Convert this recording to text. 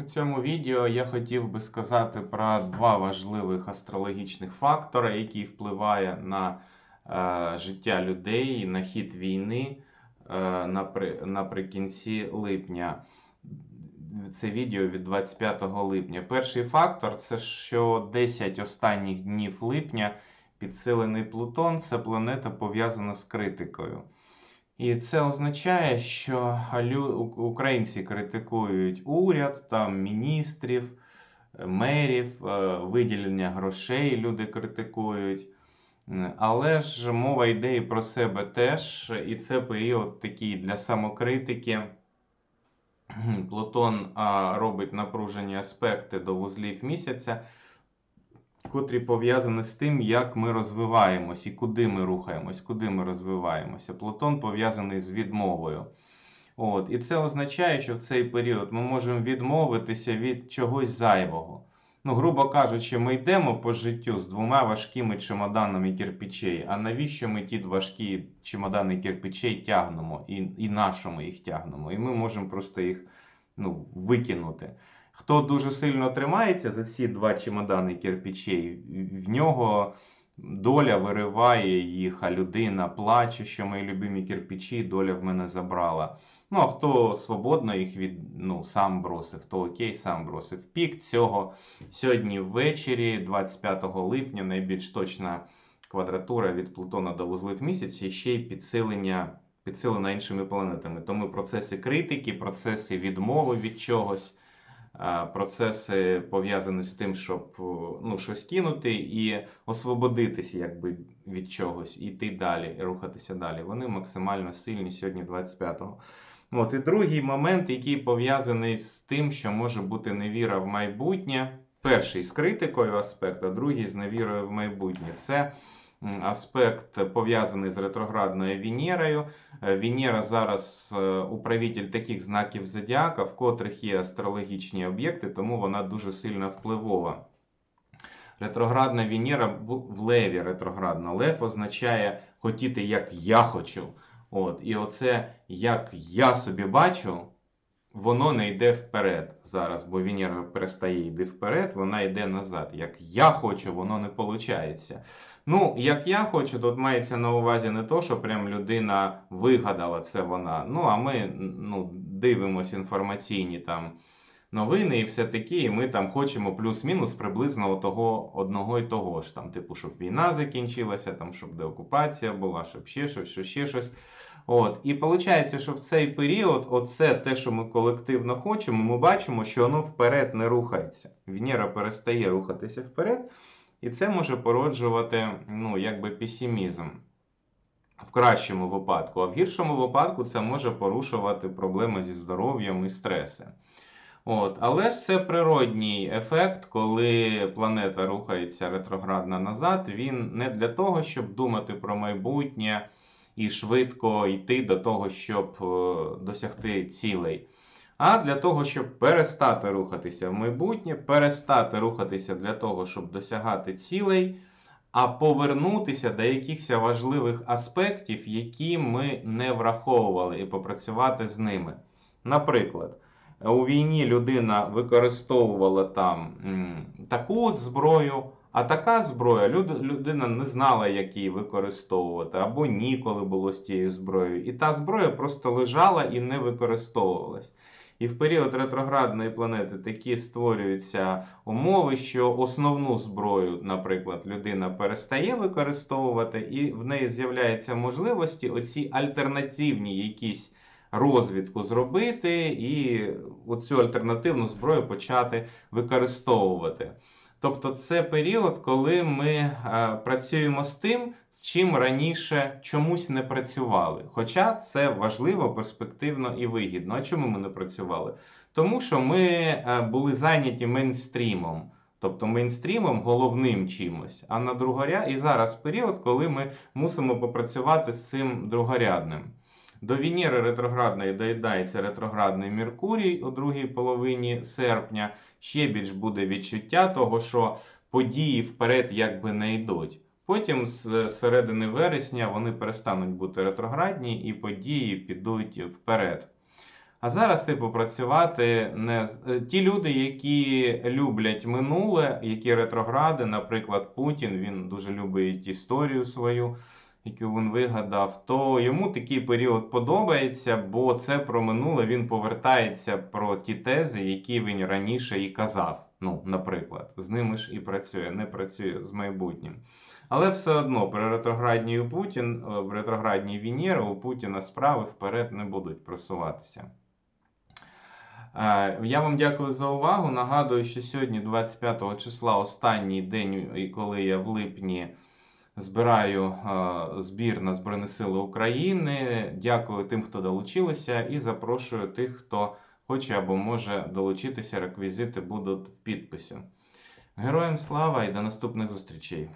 У цьому відео я хотів би сказати про два важливих астрологічних фактори, які впливають на е, життя людей, на хід війни е, напри, наприкінці липня. Це відео від 25 липня. Перший фактор це що 10 останніх днів липня підсилений Плутон це планета пов'язана з критикою. І це означає, що українці критикують уряд, там міністрів, мерів, е, виділення грошей люди критикують. Але ж мова йде і про себе теж, і це період такий для самокритики. Плутон робить напружені аспекти до вузлів місяця котрі пов'язані з тим, як ми розвиваємось і куди ми рухаємось, куди ми розвиваємося. Плутон пов'язаний з відмовою. От. І це означає, що в цей період ми можемо відмовитися від чогось зайвого. Ну, грубо кажучи, ми йдемо по життю з двома важкими чемоданами кирпичей. А навіщо ми ті важкі чемодани кирпичей тягнемо і і нашому їх тягнемо? І ми можемо просто їх ну, викинути. Хто дуже сильно тримається за ці два чемодани кирпичей, в нього доля вириває їх, а людина плаче, що мої любимі кирпичі, доля в мене забрала. Ну, а хто свободно їх від, ну, сам бросив, то окей, сам бросив. Пік цього сьогодні ввечері, 25 липня, найбільш точна квадратура від Плутона до вузлив місяця, і ще й підсилення. Підсилена іншими планетами. Тому процеси критики, процеси відмови від чогось, процеси пов'язані з тим, щоб ну, щось кинути і освободитися якби, від чогось, і йти далі, рухатися далі. Вони максимально сильні сьогодні, 25-го. От, І другий момент, який пов'язаний з тим, що може бути невіра в майбутнє. Перший з критикою аспект, а другий з невірою в майбутнє. Це аспект пов'язаний з ретроградною Венерою. Е, Венера зараз е, управитель таких знаків зодіака, в котрих є астрологічні об'єкти, тому вона дуже сильно впливова. Ретроградна Венера в леві ретроградна. Лев означає хотіти, як я хочу. От, І оце, як я собі бачу, воно не йде вперед зараз, бо Венера перестає йти вперед, вона йде назад. Як я хочу, воно не виходить. Ну, як я хочу, тут мається на увазі не то, що прям людина вигадала це вона. Ну, а ми ну, дивимося інформаційні там новини і все таке, і ми там хочемо плюс-мінус приблизно того одного і того ж. Там, Типу, щоб війна закінчилася, там, щоб деокупація була, щоб ще щось, що ще щось. От. І виходить, що в цей період, оце те, що ми колективно хочемо, ми бачимо, що воно вперед не рухається. Венера перестає рухатися вперед. І це може породжувати ну, якби песимізм в кращому випадку. А в гіршому випадку це може порушувати проблеми зі здоров'ям і стреси. От. Але ж це природній ефект, коли планета рухається ретроградно назад, він не для того, щоб думати про майбутнє і швидко йти до того, щоб е, досягти цілей а для того, щоб перестати рухатися в майбутнє, перестати рухатися для того, щоб досягати цілей, а повернутися до якихось важливих аспектів, які ми не враховували, і попрацювати з ними. Наприклад, у війні людина використовувала там таку зброю. А така зброя людина не знала, як її використовувати, або ніколи було з тією зброєю. І та зброя просто лежала і не використовувалась. І в період ретроградної планети такі створюються умови, що основну зброю, наприклад, людина перестає використовувати, і в неї з'являються можливості оці альтернативні якісь розвідку зробити і оцю альтернативну зброю почати використовувати. Тобто це період, коли ми е, працюємо з тим, з чим раніше чомусь не працювали. Хоча це важливо, перспективно і вигідно. А чому ми не працювали? Тому що ми е, були зайняті мейнстрімом. Тобто мейнстрімом головним чимось, а на другоря і зараз період, коли ми мусимо попрацювати з цим другорядним. До Венери ретроградної доїдається ретроградний Меркурій у другій половині серпня. Ще більш буде відчуття того, що події вперед якби не йдуть. Потім з середини вересня вони перестануть бути ретроградні і події підуть вперед. А зараз, типу, працювати не е, ті люди, які люблять минуле, які ретрогради, наприклад, Путін, він дуже любить історію свою, яку він вигадав, то йому такий період подобається, бо це про минуле він повертається про ті тези, які він раніше і казав. Ну, наприклад, з ними ж і працює, не працює з майбутнім. Але все одно при ретроградній Путін, е, в ретроградній Венера у Путіна справи вперед не будуть просуватися. Е, Я вам дякую за увагу. Нагадую, що сьогодні, 25 числа, останній день, коли я в липні збираю е, збір на Збройні Сили України. Дякую тим, хто долучилися, і запрошую тих, хто хоче або може долучитися. Реквізити будуть в підписі. Героям слава і до наступних зустрічей!